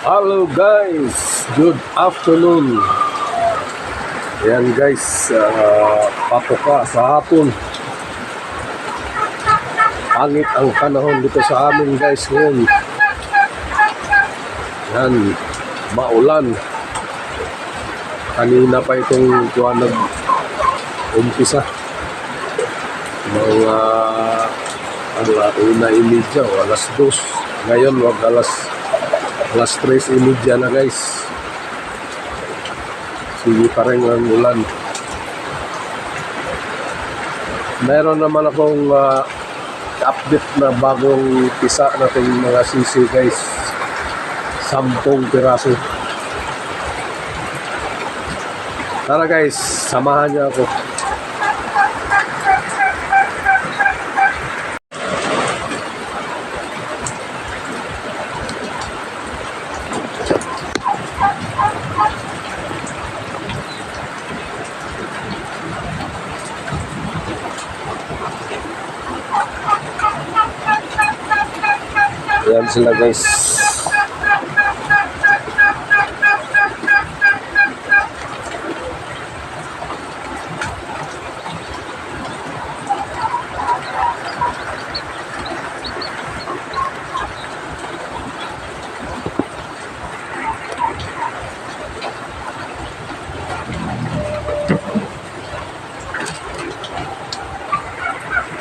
Hello guys, good afternoon. Ayan guys, uh, patoka sa hapon. Pangit ang panahon dito sa amin guys ngayon. Yan, maulan. Kanina pa itong kuha nag umpisa. Mga alas una imidya o alas dos. Ngayon wag alas alas tres imidya na guys. Sige pa rin ang ulan. Meron naman akong ah, update na bagong pisa nating mga sisi guys. Sampung piraso. Tara guys, samahan niyo ako. Yan sila guys.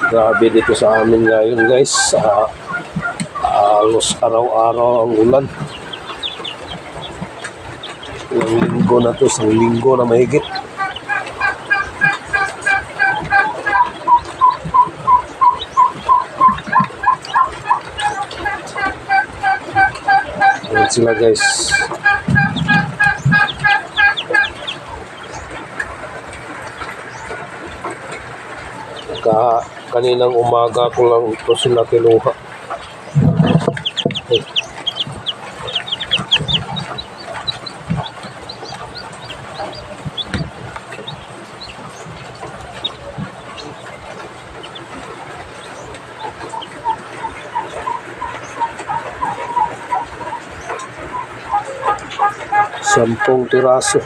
Grabe dito sa amin ngayon guys. Ah, halos araw-araw ang ulan. Ilang linggo na to, isang linggo na mahigit. Ayan sila guys. Ka kaninang umaga ko lang ito sila kinuha. Sampung tiraso.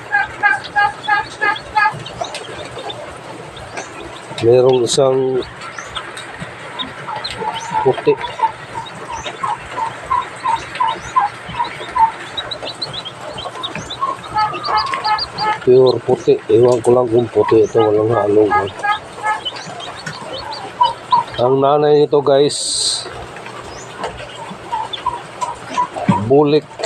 Merong isang puti. Pure puti. Ewan ko lang kung puti ito. Walang halong. Ang nanay nito guys, bulik.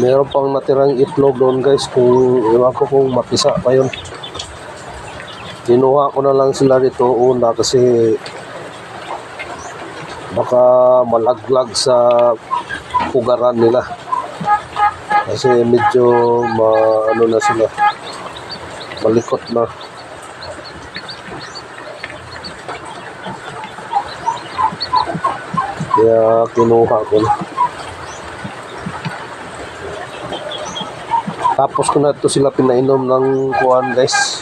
Meron pang natirang itlog doon guys kung ewan ko kung mapisa pa yun. Kinuha ko na lang sila dito una kasi baka malaglag sa pugaran nila. Kasi medyo ma, ano na sila malikot na. Kaya kinuha ko na. Tapos ko na ito sila pinainom ng kuhan guys.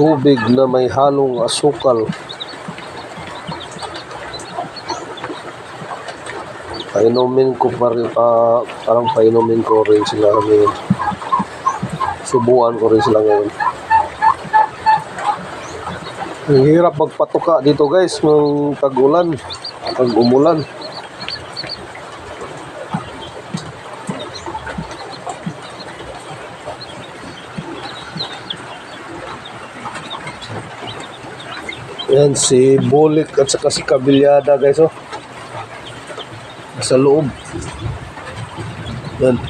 Tubig na may halong asukal. Painumin ko pa rin, ah, parang painumin ko rin sila ngayon. Subuan ko rin sila ngayon. Ang hirap magpatuka dito guys ng tag-ulan, tag-umulan. Yan si Bulik at saka si Kabilyada guys oh. Sa loob. Yan.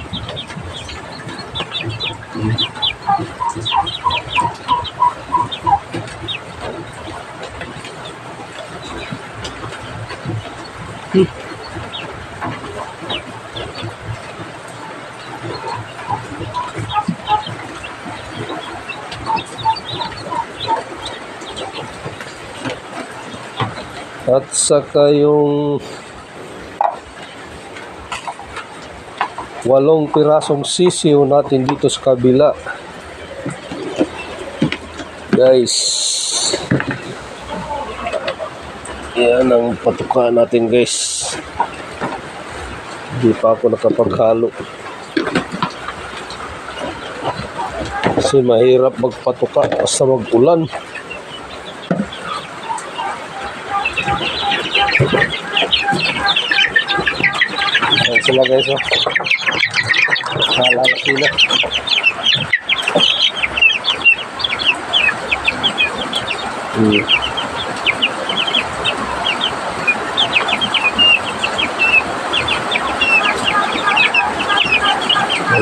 At saka yung walong pirasong sisiw natin dito sa kabila. Guys, yan ang patuka natin guys. Hindi pa ako nakapaghalo. Kasi mahirap magpatuka basta mag-ulan. Ayan sila guys oh. Naalala sila. Hmm.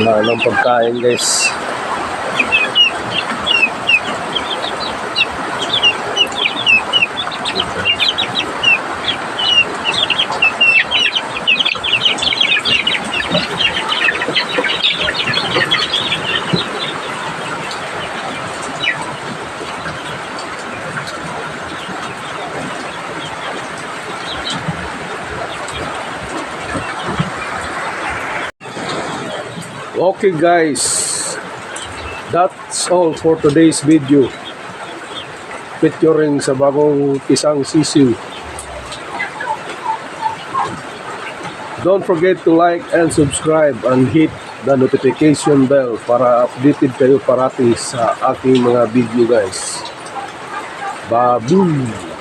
Wala nang pagkain guys. Okay guys, that's all for today's video. Featuring sa bagong pisang sisiw. Don't forget to like and subscribe and hit the notification bell para updated kayo parati sa aking mga video guys. Baboom!